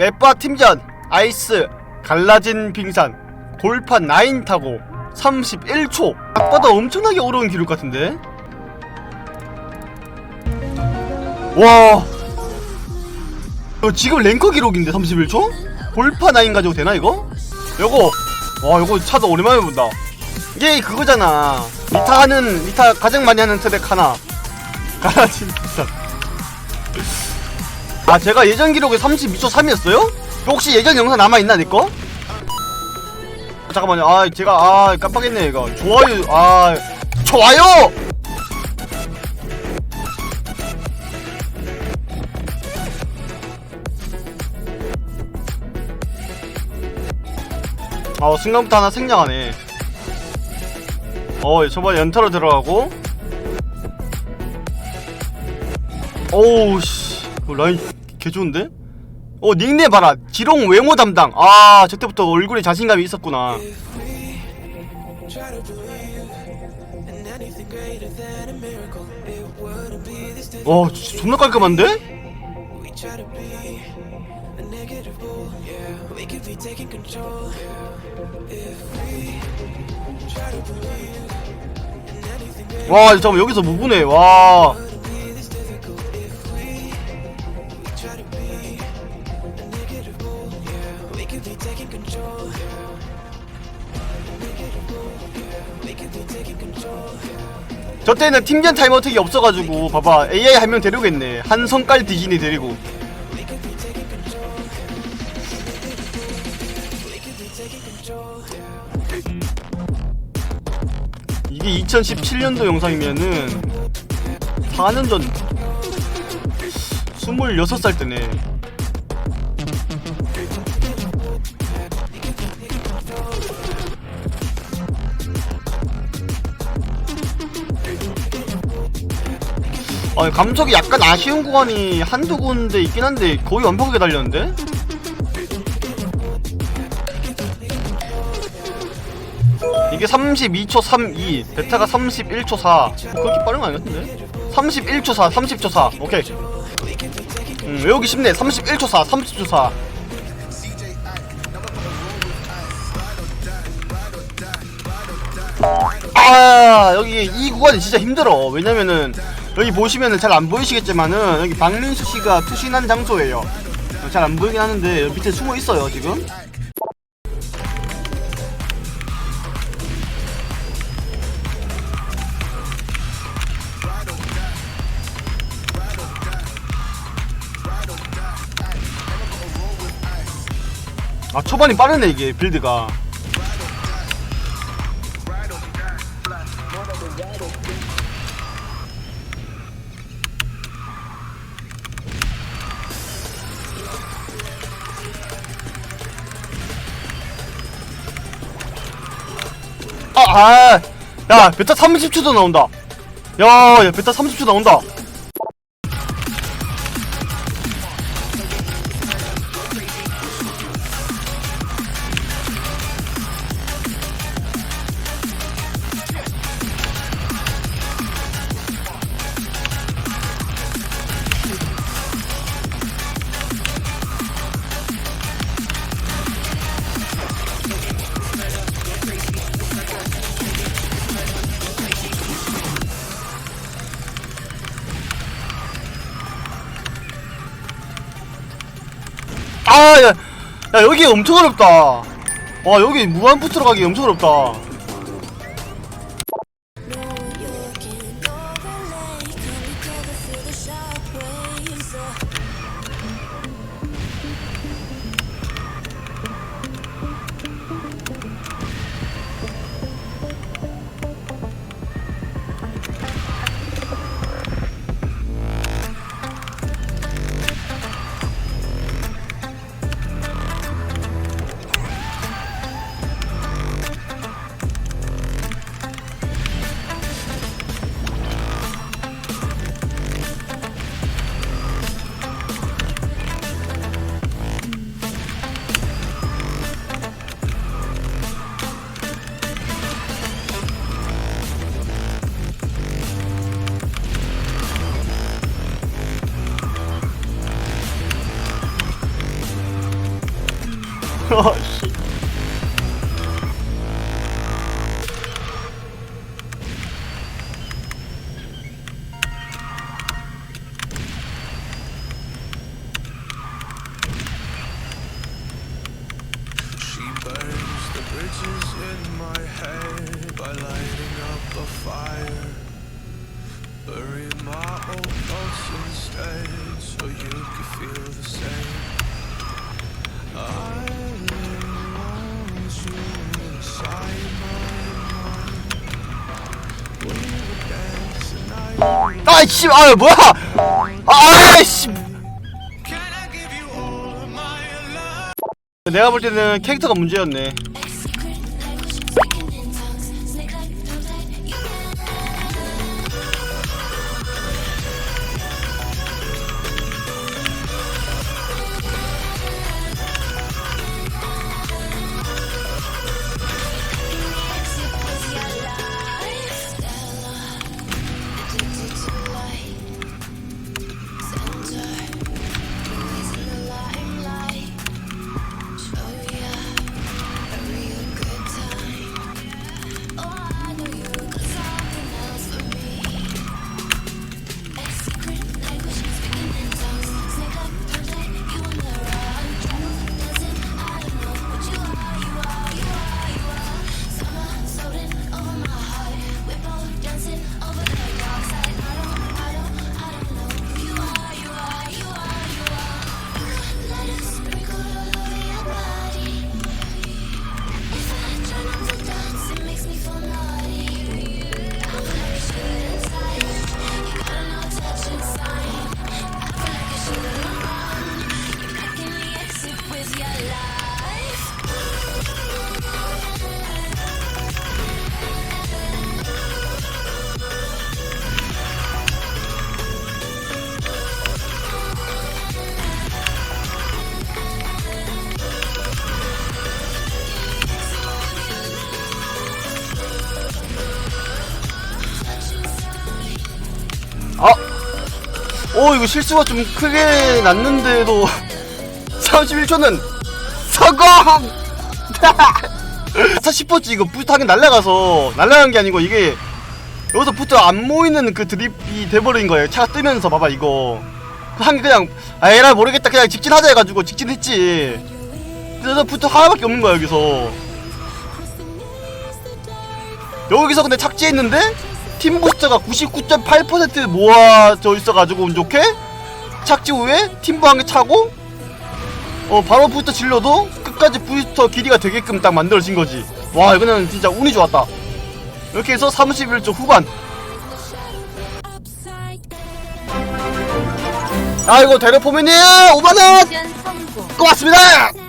맵바 팀전 아이스 갈라진 빙산 골판 9 타고 31초. 아까보다 엄청나게 어려운 기록 같은데? 와. 이거 지금 랭커 기록인데 31초? 골파 9 가지고 되나 이거? 요거. 와 요거 차도 오랜만에 본다. 이게 그거잖아. 리타 하는 리타 가장 많이 하는 트랙 하나. 갈라진 빙산 아 제가 예전 기록이 32초 3이었어요? 혹시 예전 영상 남아있나 내꺼? 아, 잠깐만요. 아 제가 아 깜빡했네 이거. 좋아요 아 좋아요! 아 순간부터 하나 생략하네. 어 저번에 연타로 들어가고. 오우 씨. 어, 라인 개 좋은데? 어 닉네임 봐라 지롱 외모 담당 아 저때부터 얼굴에 자신감이 있었구나. 와 존나 깔끔한데? 와 잠깐만 여기서 뭐 보네 와 Be taking control. Yeah. 저 때는 팀전 타임 어택이 없어가지고 봐봐 AI 한 명 데리고. We could be taking control. 이게 2017년도 영상이면은 4년 전 26살 때네 아 감속이 약간 아쉬운 구간이 한두 군데 있긴 한데 거의 완벽하게 달렸는데? 이게 32초 32 베타가 31초 4 그렇게 빠른 거 아니었는데? 31초 4 30초 4 오케이. 음, 외우기 쉽네. 31초 4 30초 4 아 여기 이 구간이 진짜 힘들어. 왜냐면은 여기 보시면은 잘 안 보이시겠지만은 여기 박민수 씨가 투신한 장소예요. 잘 안 보이긴 하는데 여기 밑에 숨어 있어요 지금. 아 초반이 빠르네 이게 빌드가 아, 아, 야, 베타 30초도 나온다. 야, 야, 베타 30초 나온다. 아, 야, 야, 여기 엄청 어렵다. 와, 여기 무한부트로 가기 엄청 어렵다. 아, 씨. She burns the bridges in my head by lighting up a fire. Bury my old thoughts instead so you could feel the same. I 아이씨, 아, 뭐야! 아이씨! My love? 내가 볼 때는 캐릭터가 문제였네. 오, 이거 실수가 좀 크게 났는데도 31초는 성공! 차 싶었지, 이거 부트 하긴 날라가서. 날라간 게 아니고, 이게 여기서 부트 안 모이는 그 드립이 돼버린 거예요. 차가 뜨면서, 봐봐, 이거. 한게 그냥, 아, 에라 모르겠다. 그냥 직진하자 해가지고 직진했지. 그래서 부트 하나밖에 없는 거야, 여기서. 여기서 근데 착지했는데 팀 부스터가 99.8% 모아져 있어가지고 운 좋게? 착지 후에 팀부 한 개 차고? 어 바로 부스터 질러도 끝까지 부스터 길이가 되게끔 딱 만들어진 거지. 와 이거는 진짜 운이 좋았다. 이렇게 해서 31초 후반. 아 이거 대려포맨님 5만원! 미션 성공. 고맙습니다